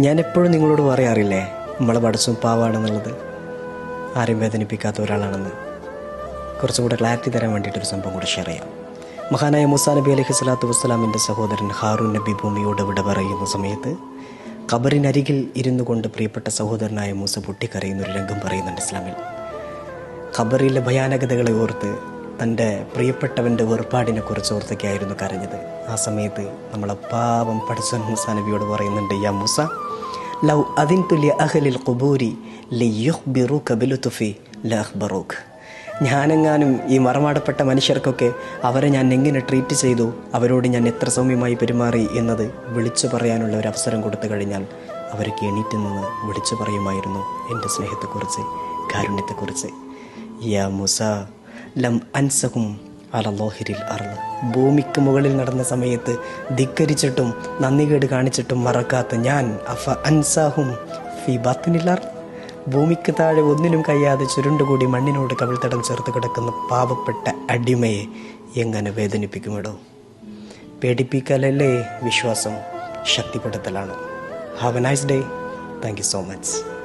ഞാൻ എപ്പോഴും നിങ്ങളോട് പറയാറില്ലേ? നമ്മളെ പടച്ചും പാവാണെന്നുള്ളത്. ആരും വേദനിപ്പിക്കാത്ത ഒരാളാണെന്ന്. കുറച്ചും കൂടെ ക്ലാരിറ്റി തരാൻ വേണ്ടിയിട്ടൊരു സംഭവം കൂടെ ഷെയർ ചെയ്യാം. മഹാനായ മുസാ നബി അലഹി സ്വലാത്തു വസ്സലാമിന്റെ സഹോദരൻ ഹാറൂൻ നബി ഭൂമിയോട് വിട പറയുന്ന സമയത്ത് ഖബറിനരികിൽ ഇരുന്നു കൊണ്ട് പ്രിയപ്പെട്ട സഹോദരനായ മൂസ പൊട്ടിക്കരയുന്ന ഒരു രംഗം പറയുന്നുണ്ട് ഇസ്ലാമിൽ. ഖബറിലെ ഭയാനകതകളെ ഓർത്ത് തന്റെ പ്രിയപ്പെട്ടവന്റെ വേർപാടിനെ കുറിച്ച് ഓർത്തൊക്കെയായിരുന്നു കരഞ്ഞത്. ആ സമയത്ത് നമ്മളെ പാവം പഠിച്ച മൂസ നബിയോട് പറയുന്നുണ്ട് യാ മൂസ ലൗ അതിൻ തുല്യ അഹലിൽ കുബൂരി ബിലുതുഫി ലഅഖ്ബറൂക ഞാനെങ്ങാനും ഈ മറമാടപ്പെട്ട മനുഷ്യർക്കൊക്കെ അവരെ ഞാൻ എങ്ങനെ ട്രീറ്റ് ചെയ്തു അവരോട് ഞാൻ എത്ര സൗമ്യമായി പെരുമാറി എന്നത് വിളിച്ചു പറയാനുള്ള ഒരു അവസരം കൊടുത്തു കഴിഞ്ഞാൽ അവർക്ക് എണീറ്റ് നിന്ന് വിളിച്ചു പറയുമായിരുന്നു എന്റെ സ്നേഹത്തെക്കുറിച്ച് കാരുണ്യത്തെക്കുറിച്ച്. യാ മുസ ലം അൻസഹും അലലോഹിരിൽ അർൾ ഭൂമിക്ക് മുകളിൽ നടന്ന സമയത്ത് ധിക്കരിച്ചിട്ടും നന്ദികേട് കാണിച്ചിട്ടും മറക്കാത്ത ഞാൻ അഫ അൻസാഹും ഫി ബാത്തിനില്ലാർ ഭൂമിക്ക് താഴെ ഒന്നിനും കഴിയാതെ ചുരുണ്ടുകൂടി മണ്ണിനോട് കവിൾത്തടം ചേർത്ത് കിടക്കുന്ന പാവപ്പെട്ട അടിമയെ എങ്ങനെ വേദനിപ്പിക്കുമിടോ? പേടിപ്പിക്കലല്ലേ വിശ്വാസം? ശക്തിപ്പെടുത്തലാണ്. Have a nice day thank you so much